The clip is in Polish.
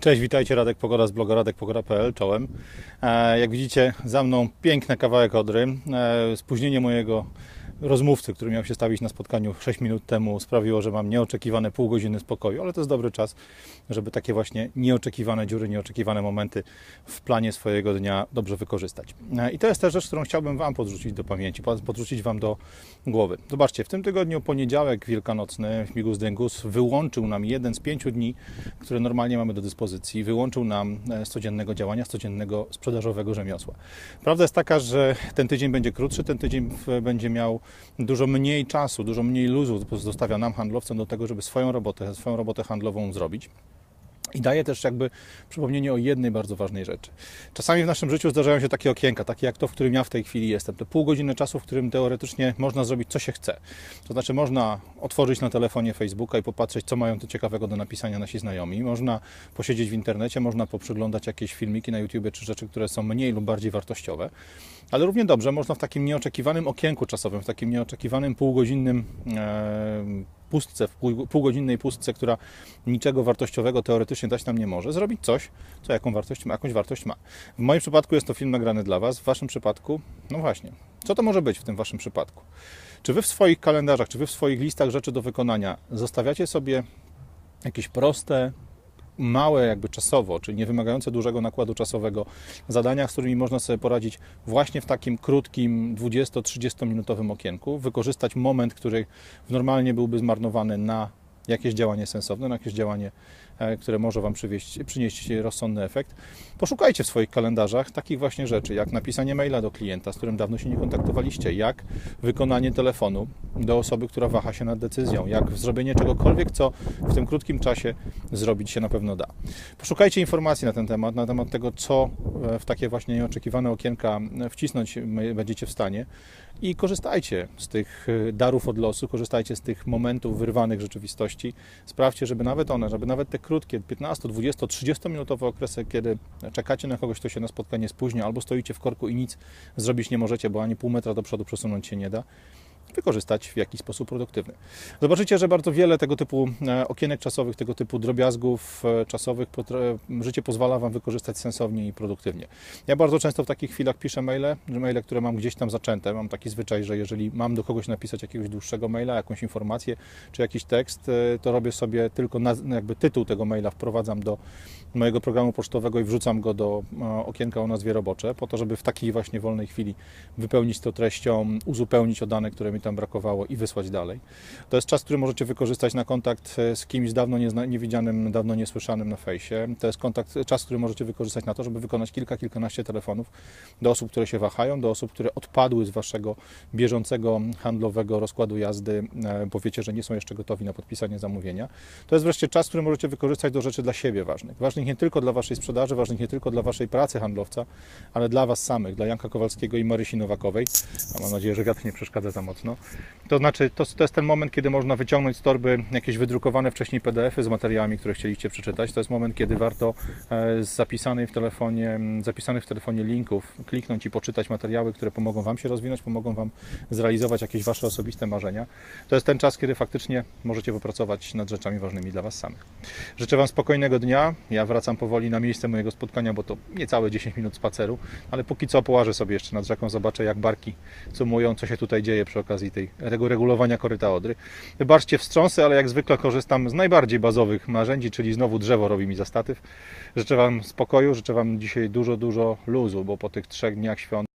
Cześć, witajcie, Radek Pogoda z bloga radekpogoda.pl, czołem. E, jak widzicie, za mną piękny kawałek Odry. E, spóźnienie mojego rozmówcy, który miał się stawić na spotkaniu 6 minut temu, sprawiło, że mam nieoczekiwane pół godziny spokoju, ale to jest dobry czas, żeby takie właśnie nieoczekiwane dziury, nieoczekiwane momenty w planie swojego dnia dobrze wykorzystać. E, I to jest też rzecz, którą chciałbym Wam podrzucić do pamięci, podrzucić Wam do głowy. Zobaczcie, w tym tygodniu poniedziałek wielkanocny Migus Dengus wyłączył nam jeden z pięciu dni, które normalnie mamy do dyspozycji, wyłączył nam z codziennego działania, z codziennego sprzedażowego rzemiosła. Prawda jest taka, że ten tydzień będzie krótszy, ten tydzień będzie miał dużo mniej czasu, dużo mniej luzu zostawia nam handlowcom do tego, żeby swoją robotę, swoją robotę handlową zrobić. I daje też jakby przypomnienie o jednej bardzo ważnej rzeczy. Czasami w naszym życiu zdarzają się takie okienka, takie jak to, w którym ja w tej chwili jestem. To pół godziny czasu, w którym teoretycznie można zrobić co się chce. To znaczy można otworzyć na telefonie Facebooka i popatrzeć, co mają tu ciekawego do napisania nasi znajomi. Można posiedzieć w internecie, można poprzyglądać jakieś filmiki na YouTube czy rzeczy, które są mniej lub bardziej wartościowe. Ale równie dobrze można w takim nieoczekiwanym okienku czasowym, w takim nieoczekiwanym półgodzinnym e, pustce, w półgodzinnej pustce, która niczego wartościowego teoretycznie dać nam nie może, zrobić coś, co jaką wartość ma, jakąś wartość ma. W moim przypadku jest to film nagrany dla Was, w Waszym przypadku, no właśnie, co to może być w tym Waszym przypadku? Czy Wy w swoich kalendarzach, czy Wy w swoich listach rzeczy do wykonania zostawiacie sobie jakieś proste, małe jakby czasowo, czyli nie wymagające dużego nakładu czasowego zadania, z którymi można sobie poradzić właśnie w takim krótkim 20-30 minutowym okienku, wykorzystać moment, który normalnie byłby zmarnowany na jakieś działanie sensowne, na jakieś działanie które może Wam przywieść, przynieść rozsądny efekt. Poszukajcie w swoich kalendarzach takich właśnie rzeczy, jak napisanie maila do klienta, z którym dawno się nie kontaktowaliście, jak wykonanie telefonu do osoby, która waha się nad decyzją, jak zrobienie czegokolwiek, co w tym krótkim czasie zrobić się na pewno da. Poszukajcie informacji na ten temat, na temat tego, co e, w takie właśnie nieoczekiwane okienka wcisnąć będziecie w stanie i korzystajcie z tych e, darów od losu, korzystajcie z tych momentów wyrwanych rzeczywistości. Sprawdźcie, żeby nawet one, żeby nawet te krótkie 15, 20, 30 minutowe okresy, kiedy czekacie na kogoś, kto się na spotkanie spóźnia, albo stoicie w korku i nic zrobić nie możecie, bo ani pół metra do przodu przesunąć się nie da wykorzystać w jakiś sposób produktywny. Zobaczycie, że bardzo wiele tego typu e, okienek czasowych, tego typu drobiazgów e, czasowych życie pozwala Wam wykorzystać sensownie i produktywnie. Ja bardzo często w takich chwilach piszę maile, maile, które mam gdzieś tam zaczęte. Mam taki zwyczaj, że jeżeli mam do kogoś napisać jakiegoś dłuższego maila, jakąś informację czy jakiś tekst, e, to robię sobie tylko jakby tytuł tego maila wprowadzam do mojego programu pocztowego i wrzucam go do okienka o nazwie robocze, po to, żeby w takiej właśnie wolnej chwili wypełnić to treścią, uzupełnić o dane, które mi tam brakowało i wysłać dalej. To jest czas, który możecie wykorzystać na kontakt e, z kimś dawno niewidzianym, dawno niesłyszanym na fejsie. To jest kontakt, czas, który możecie wykorzystać na to, żeby wykonać kilka, kilkanaście telefonów do osób, które się wahają, do osób, które odpadły z waszego bieżącego handlowego rozkładu jazdy, e, bo wiecie, że nie są jeszcze gotowi na podpisanie zamówienia. To jest wreszcie czas, który możecie wykorzystać do rzeczy dla siebie ważnych. Ważnych nie tylko dla waszej sprzedaży, ważnych nie tylko dla waszej pracy handlowca, ale dla was samych, dla Janka Kowalskiego i Marysi Nowakowej. A mam nadzieję, że wiatr nie przeszkadza za mocno mocno. To znaczy, to, to jest ten moment, kiedy można wyciągnąć z torby jakieś wydrukowane wcześniej PDF-y z materiałami, które chcieliście przeczytać. To jest moment, kiedy warto e, z zapisanych w telefonie, zapisanych w telefonie linków kliknąć i poczytać materiały, które pomogą Wam się rozwinąć, pomogą Wam zrealizować jakieś Wasze osobiste marzenia. To jest ten czas, kiedy faktycznie możecie popracować nad rzeczami ważnymi dla Was samych. Życzę Wam spokojnego dnia. Ja wracam powoli na miejsce mojego spotkania, bo to niecałe 10 minut spaceru, ale póki co połażę sobie jeszcze nad rzeką, zobaczę jak barki sumują, co się tutaj dzieje przy okazji okazji tej regulowania koryta Odry. Wybaczcie wstrząsy, ale jak zwykle korzystam z najbardziej bazowych narzędzi, czyli znowu drzewo robi mi za statyw. Życzę Wam spokoju, życzę Wam dzisiaj dużo, dużo luzu, bo po tych trzech dniach świąt